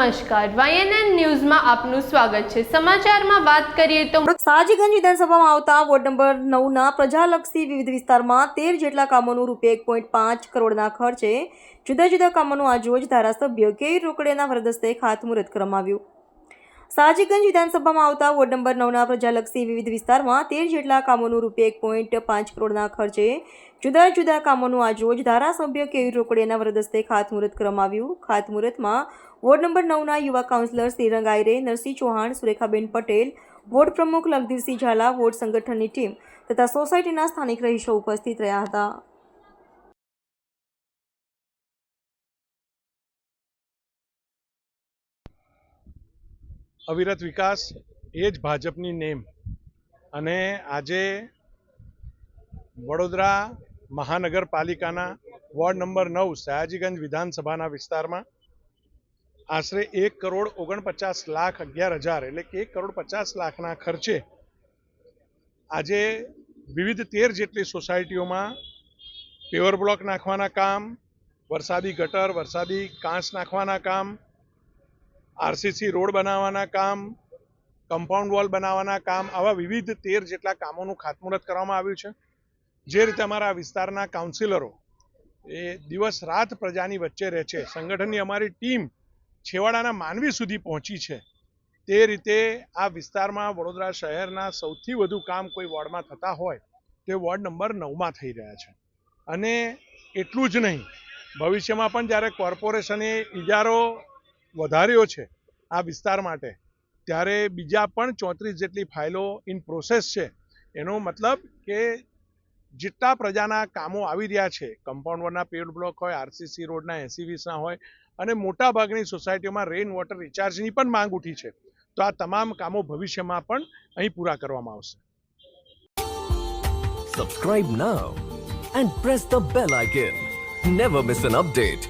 નમસ્કાર. વાયએનએન ન્યૂઝમાં આપનું સ્વાગત છે. સમાચારમાં વાત કરીએ તો સાજીગંજ વિધાનસભામાં આવતા વોર્ડ નંબર નવના પ્રજાલક્ષી વિવિધ વિસ્તારમાં તેર જેટલા કામોનું રૂપિયા એક પોઈન્ટ પાંચ કરોડના ખર્ચે જુદા જુદા કામોનું આજરોજ ધારાસભ્ય કે રોકડેના વરદસ્તે ખાતમુહૂર્ત કરવામાં આવ્યું. સાજીગંજ વિધાનસભામાં આવતા વોર્ડ નંબર નવના પ્રજાલક્ષી વિવિધ વિસ્તારમાં તેર જેટલા કામોનું રૂપિયા એક પોઈન્ટ પાંચ કરોડના ખર્ચે જુદા જુદા કામોનું આજરોજ ધારાસભ્ય કેવી રોકડિયાના વરદસ્તે ખાતમુહૂર્ત કરવામાં આવ્યું. ખાતમુહૂર્તમાં વોર્ડ નંબર નવના યુવા કાઉન્સિલર શ્રીરંગ આયરે, નરસિંહ ચૌહાણ, સુરેખાબેન પટેલ, વોર્ડ પ્રમુખ લખધીરસિંહ ઝાલા, વોર્ડ સંગઠનની ટીમ તથા સોસાયટીના સ્થાનિક રહીશો ઉપસ્થિત રહ્યા હતા. અવિરત વિકાસ, એ જ ભાજપની નેમ. અને આજે વડોદરા મહાનગરપાલિકાના વોર્ડ નંબર નવ, સયાજીગંજ વિધાનસભાના વિસ્તારમાં આશરે એક કરોડ ઓગણપચાસ લાખ અગિયાર હજાર, એટલે કે એક કરોડ પચાસ લાખના ખર્ચે આજે વિવિધ તેર જેટલી સોસાયટીઓમાં પેવર બ્લોક નાખવાના કામ, વરસાદી ગટર, વરસાદી કાંસ નાખવાના કામ આરસીસી રોડ બનાવવાના કામ કમ્પાઉન્ડ વોલ બનાવવાના કામ, આવા વિવિધ તેર જેટલા કામોનું ખાતમુહૂર્ત કરવામાં આવ્યું છે. જે રીતે અમારા વિસ્તારના કાઉન્સિલરો એ દિવસ રાત પ્રજાની વચ્ચે રહે છે. સંગઠનની અમારી ટીમ છેવાડાના માનવી સુધી પહોંચી છે. તે રીતે આ વિસ્તારમાં વડોદરા શહેરના સૌથી વધુ કામ કોઈ વોર્ડમાં થતા હોય, તે વોર્ડ નંબર નવમાં થઈ રહ્યા છે. અને એટલું જ નહીં, ભવિષ્યમાં પણ જ્યારે કોર્પોરેશને ઇજારો વધાર્યો છે આ વિસ્તાર માટે, ત્યારે બીજા પણ ચોત્રીસ જેટલી ફાઇલો ઇન પ્રોસેસ છે. એનો મતલબ કે જેટલા પ્રજાના કામો આવી રહ્યા છે કમ્પાઉન્ડ વોલના પેવડ બ્લોક હોય આરસીસી રોડના એસી હોય, અને મોટા ભાગની સોસાયટીઓમાં રેઇન વોટર રિચાર્જની પણ માંગ ઉઠી છે. તો આ તમામ કામો ભવિષ્યમાં પણ અહીં પૂરા કરવામાં આવશે. Subscribe now and press the bell icon never miss an update.